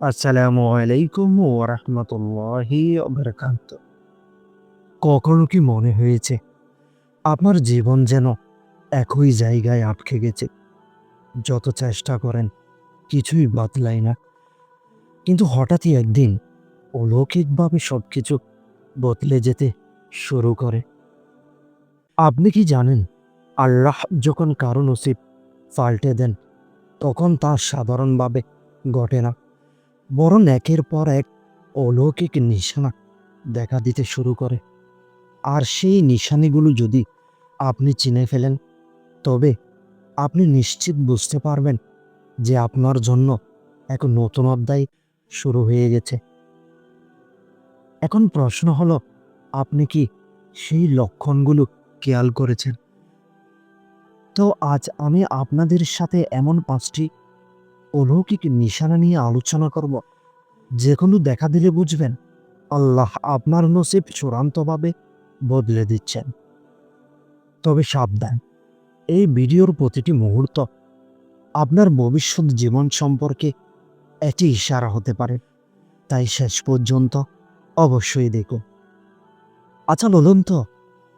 আসসালামু আলাইকুম ওরহমতুল্লাহি বারাকাত কখনো কি মনে হয়েছে আপনার জীবন যেন একই জায়গায় আটকে গেছে? যত চেষ্টা করেন, কিছুই বদলায় না। কিন্তু হঠাৎই একদিন অলৌকিকভাবে সব কিছু বদলে যেতে শুরু করে। আপনি কি জানেন, আল্লাহ যখন কারও নসিব পাল্টে দেন, তখন তা সাধারণভাবে ঘটে না। বরং একের পর এক অলৌকিক নিশানা দেখা দিতে শুরু করে। আর সেই নিশানিগুলো যদি আপনি চিনে ফেলেন, তবে আপনি নিশ্চিত বুঝতে পারবেন যে আপনার জন্য এক নতুন অধ্যায় শুরু হয়ে গেছে। এখন প্রশ্ন হলো, আপনি কি সেই লক্ষণগুলো খেয়াল করেছেন? তো আজ আমি আপনাদের সাথে এমন পাঁচটি অলৌকিক নিশানা নিয়ে আলোচনা করব। যে কোনো দেখা দিলে বুঝবেন, আল্লাহ আপনার নসিব চূড়ান্তভাবে বদলে দিচ্ছেন। তবে সাবধান, এই ভিডিওর প্রতিটি মুহূর্ত আপনার ভবিষ্যৎ জীবন সম্পর্কে এটি ইশারা হতে পারে। তাই শেষ পর্যন্ত অবশ্যই দেখুন। আচ্ছা বলুন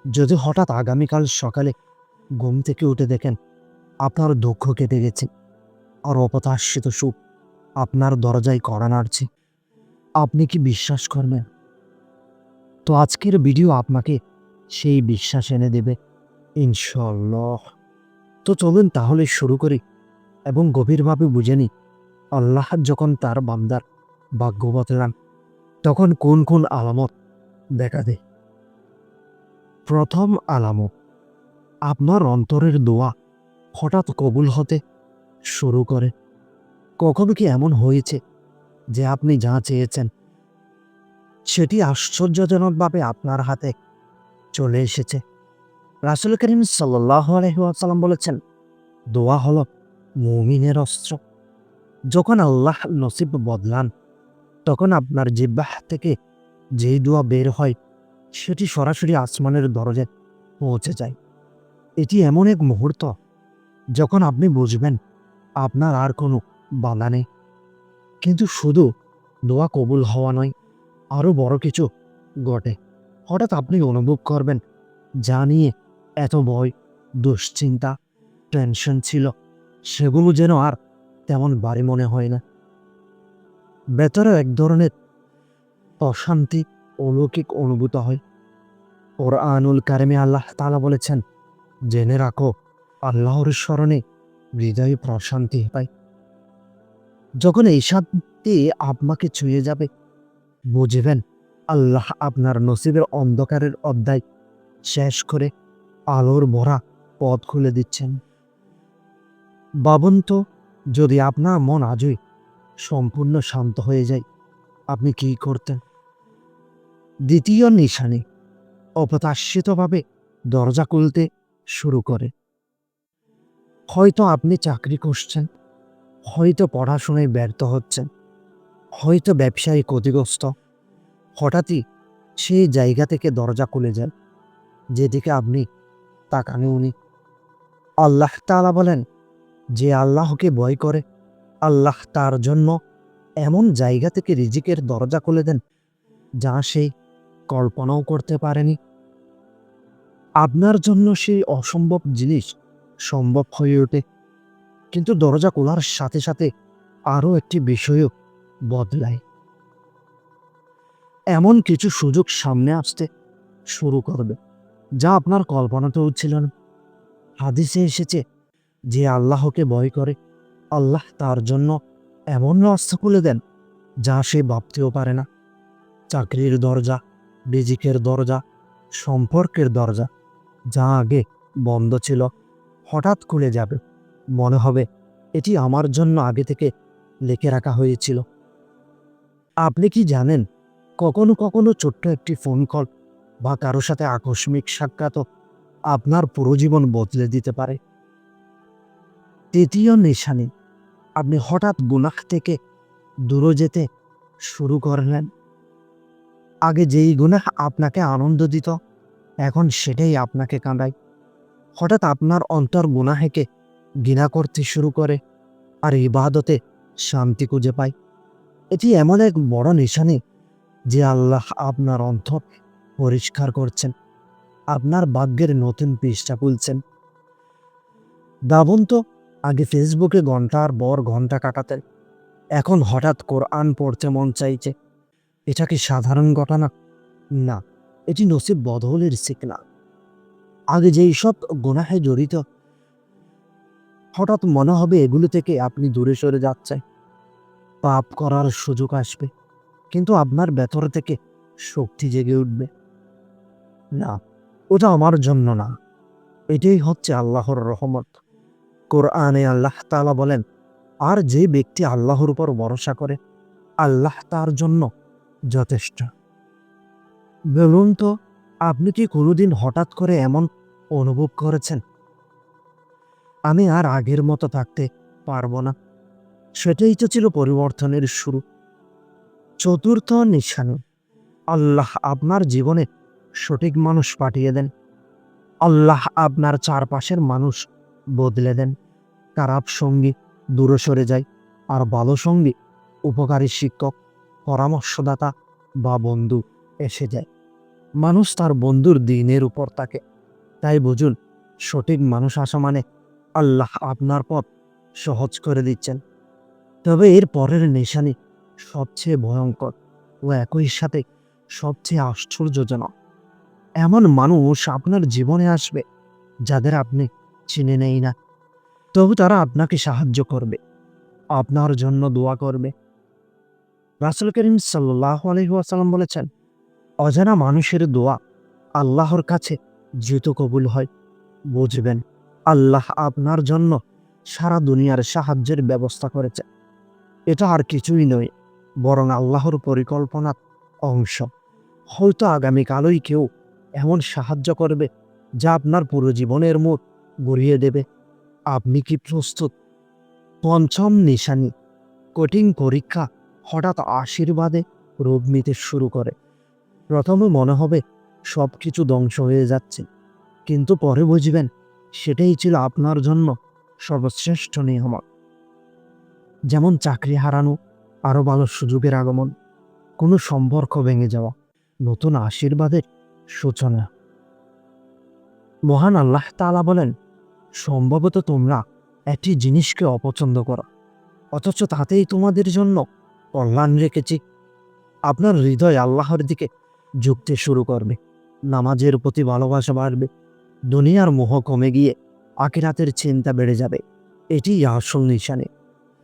যদি হঠাৎ আগামীকাল সকালে ঘুম থেকে উঠে দেখেন আপনার দুঃখ কেটে গেছে আর অপতাশ্রিত সুখ আপনার দরজায় কড়া নাড়ছে। আপনি কি বিশ্বাস করবেন? তো আজকের ভিডিও আপনাকে সেই বিশ্বাস এনে দেবে। ইনশাল্লাহ তো চলুন তাহলে শুরু করি এবং গভীরভাবে বুঝে নিই, আল্লাহ যখন তার বান্দার ভাগ্য বদলান তখন কোন কোন আলামত দেখা দেয়? প্রথম আলামত, আপনার অন্তরের দোয়া হঠাৎ কবুল হতে শুরু করে। কখনো কি এমন হয়েছে যে আপনি যা চেয়েছেন সেটি আশ্চর্যজনকভাবে আপনার হাতে চলে এসেছে? রাসুল করিম সাল্লাহ বলেছেন, দোয়া হল মৌমিনের অস্ত্র। যখন আল্লাহ নসিব বদলান, তখন আপনার জিব্বাহ থেকে যেই দোয়া বের হয়, সেটি সরাসরি আসমানের দরজায় পৌঁছে যায়। এটি এমন এক মুহূর্ত যখন আপনি বুঝবেন আপনার আর কোনো বাধা নেই। কিন্তু শুধু দোয়া কবুল হওয়া নয় আরও বড় কিছু ঘটে। হঠাৎ আপনি অনুভব করবেন, যা নিয়ে এত ভয়, দুশ্চিন্তা, টেনশন ছিল, সেগুলো যেন আর তেমন বাড়ি মনে হয় না। ভেতরে এক ধরনের অশান্তি, অলৌকিক অনুভূত হয়। ওর আনুল কারেমে আল্লাহ তালা বলেছেন, জেনে রাখো, আল্লাহর স্মরণে হৃদয়ে প্রশান্তি পায়। যখন এই শান্তি আপনাকে ছুঁয়ে যাবে, বুঝবেন আল্লাহ আপনার নসিবের অন্ধকারের অধ্যায় শেষ করে আলোর ভরা পথ খুলে দিচ্ছেন। ভাবুন তো, যদি আপনার মন আজই সম্পূর্ণ শান্ত হয়ে যায়, আপনি কি করতেন? দ্বিতীয় নিশানি অপ্রত্যাশিতভাবে দরজা খুলতে শুরু করে। হয়তো আপনি চাকরি করছেন, হয়তো পড়াশোনায় ব্যর্থ হচ্ছেন, হয়তো ব্যবসায়ী ক্ষতিগ্রস্ত। হঠাৎই সেই জায়গা থেকে দরজা খুলে যান যেদিকে আপনি তাকানে উনি। আল্লাহ তালা বলেন, যে আল্লাহকে ভয় করে, আল্লাহ তার জন্য এমন জায়গা থেকে রিজিকের দরজা খুলে দেন, যা সে কল্পনাও করতে পারেনি। আপনার জন্য সেই অসম্ভব জিনিস সম্ভব হয়ে ওঠে। কিন্তু দরজা খোলার সাথে সাথে আরও একটি বিষয়ও বদলায়। এমন কিছু সুযোগ সামনে আসতে শুরু করবে, যা আপনার কল্পনাতেও ছিল না। হাদিসে এসেছে যে আল্লাহকে ভয় করে, আল্লাহ তার জন্য এমন রাস্তা খুলে দেন, যা সে ভাবতেও পারে না। চাকরির দরজা বেজিকের দরজা, সম্পর্কের দরজা, যা আগে বন্ধ ছিল। হঠাৎ খুলে যাবে। মনে হবে এটি আমার জন্য আগে থেকে লিখে রাখা হয়েছিল। আপনি কি জানেন, কখনো কখনো ছোট্ট একটি ফোন কল বা কারও সাথে আকস্মিক সাক্ষাৎ আপনার পুরো জীবন বদলে দিতে পারে। তৃতীয় নিশানি, আপনি হঠাৎ গুনাহ থেকে দূরে যেতে শুরু করলেন। আগে যেই গুনাহ আপনাকে আনন্দ দিত, এখন সেটাই আপনাকে কাঁদায়। হঠাৎ আপনার অন্তর গুনাহেকে ঘৃণা করতে শুরু করে আর ইবাদতে শান্তি খুঁজে পায়। এটি এমন এক বড় নিশানি যে আল্লাহ আপনার অন্তর পরিষ্কার করছেন, আপনার ভাগ্যের নতুন পৃষ্ঠা খুলছেন। দাবন তো, আগে ফেসবুকে ঘণ্টার পর ঘণ্টা কাটাতেন। এখন হঠাৎ কোরআন পড়তে মন চাইছে। এটা কি সাধারণ ঘটনা? না, এটি নসিব বদলের সিগনাল আগে যেই সব গোনাহে জড়িত, হঠাৎ মনে হবে এগুলো থেকে আপনি দূরে সরে যাচ্ছেন। পাপ করার সুযোগ আসবে, কিন্তু আপনার ভেতর থেকে শক্তি জেগে উঠবে। না, ওটা আমার জন্য না। এটাই হচ্ছে আল্লাহর রহমত। কোরআনে আল্লাহ তাআলা বলেন, আর যে ব্যক্তি আল্লাহর উপর ভরসা করে, আল্লাহ তার জন্য যথেষ্ট। বলুন তো, আপনি কি কোনোদিন হঠাৎ করে এমন অনুভব করেছেন। আমি আর আগের মতো থাকতে পারব না। সেটাই তো ছিল পরিবর্তনের শুরু। চতুর্থ নিশানি। আল্লাহ আপনার জীবনে সঠিক মানুষ পাঠিয়ে দেন। আল্লাহ আপনার চারপাশের মানুষ বদলে দেন। খারাপ সঙ্গী দূরে সরে যায় আর ভালো সঙ্গী, উপকারী শিক্ষক, পরামর্শদাতা বা বন্ধু এসে যায়। মানুষ তার বন্ধুর দিনের উপর থাকে তাই বুঝুন, সঠিক মানুষ আসা মানে আল্লাহ আপনার পথ সহজ করে দিচ্ছেন। তবে এর পরের নিশানি সবচেয়ে ভয়ঙ্কর ও একই সাথে সবচেয়ে আশ্চর্যজনক। এমন মানুষ আপনার জীবনে আসবে যাদের আপনি চিনে নেই না। তবু তারা আপনাকে সাহায্য করবে, আপনার জন্য দোয়া করবে। রাসুল করিম সাল্লাহ আলহিহাসাল্লাম বলেছেন, অজানা মানুষের দোয়া আল্লাহর কাছে দ্রুত কবুল হয়। বুঝবেন, আল্লাহ আপনার জন্য সারা দুনিয়ার সাহায্যের ব্যবস্থা করেছে। এটা আর কিছুই নয়, বরং আল্লাহর পরিকল্পনার অংশ। হয়তো আগামীকালই কেউ এমন সাহায্য করবে যা আপনার পুরো জীবনের মুখ গড়িয়ে দেবে। আপনি কি প্রস্তুত? পঞ্চম নিশানি, কঠিন পরীক্ষা হঠাৎ আশীর্বাদে রূপ নিতে শুরু করে। প্রথমে মনে হবে সব কিছু ধ্বংস হয়ে যাচ্ছে। কিন্তু পরে বুঝবেন, সেটাই ছিল আপনার জন্য সর্বশ্রেষ্ঠ নিয়ামত। যেমন চাকরি হারানো আরও ভালো সুযোগের আগমন, কোনো সম্পর্ক ভেঙে যাওয়া, নতুন আশীর্বাদের সূচনা। মহান আল্লাহ তাআলা বলেন, সম্ভবত তোমরা একটি জিনিসকে অপছন্দ করো, অথচ তাতেই তোমাদের জন্য কল্যাণ রেখেছি। আপনার হৃদয় আল্লাহর দিকে ঝুঁকতে শুরু করবে। নামাজের প্রতি ভালোবাসা বাড়বে, দুনিয়ার মোহ কমে গিয়ে আখিরাতের চিন্তা বেড়ে যাবে। এটি আসল নিশানে।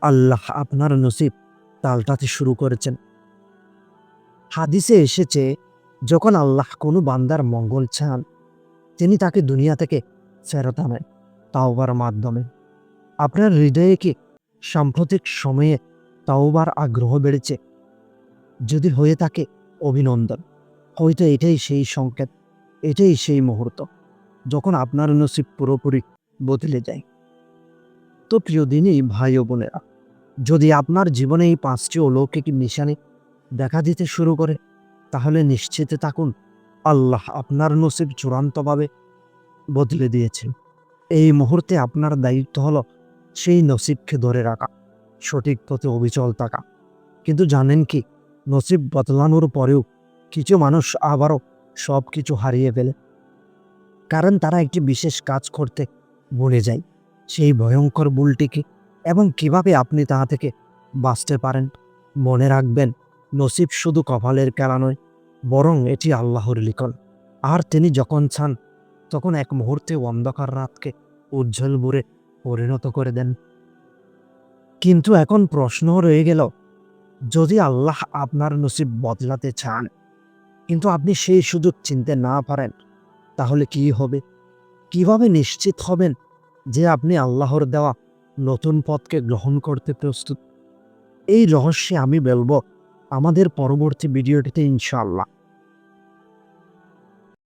আল্লাহ আপনার নসিব তালটাতে শুরু করেছেন। হাদিসে এসেছে, যখন আল্লাহ কোনো বান্দার মঙ্গল চান, তিনি তাকে দুনিয়া থেকে ফেরত আনেন, তাওবার মাধ্যমে। আপনার হৃদয়ে কি সাম্প্রতিক সময়ে তাওবার আগ্রহ বেড়েছে? যদি হয়ে থাকে, অভিনন্দন। হয়তো এটাই সেই সংকেত, এটাই সেই মুহূর্ত, যখন আপনার নসিব পুরোপুরি বদলে যায়। তো প্রিয় দিনই ভাই ও বোনেরা, যদি আপনার জীবনে এই পাঁচটি অলৌকিক নিশানে দেখা দিতে শুরু করে, তাহলে নিশ্চিতে থাকুন, আল্লাহ আপনার নসিব চূড়ান্তভাবে বদলে দিয়েছেন। এই মুহূর্তে আপনার দায়িত্ব হলো সেই নসিবকে ধরে রাখা, সঠিক পথে অবিচল থাকা। কিন্তু জানেন কি, নসিব বদলানোর পরেও কিছু মানুষ আবারও সব কিছু হারিয়ে ফেলে। কারণ তারা একটি বিশেষ কাজ করতে ভুলে যায়, সেই ভয়ঙ্কর ভুলটিকে। এবং কীভাবে আপনি তা থেকে বাঁচতে পারেন, মনে রাখবেন, নসিব শুধু কপালের খেলা নয়, বরং এটি আল্লাহর লিখন। আর তিনি যখন চান, তখন এক মুহূর্তে অন্ধকার রাতকে উজ্জ্বল বুড়ে পরিণত করে দেন। কিন্তু এখন প্রশ্ন রয়ে গেল, যদি আল্লাহ আপনার নসিব বদলাতে চান কিন্তু আপনি সেই সুযোগ চিনতে না পারেন, তাহলে কি হবে? কীভাবে নিশ্চিত হবেন যে আপনি আল্লাহর দেওয়া নতুন পথকে গ্রহণ করতে প্রস্তুত? এই রহস্যে আমি বলব, আমাদের পরবর্তী ভিডিওটিতে ইনশাআল্লাহ।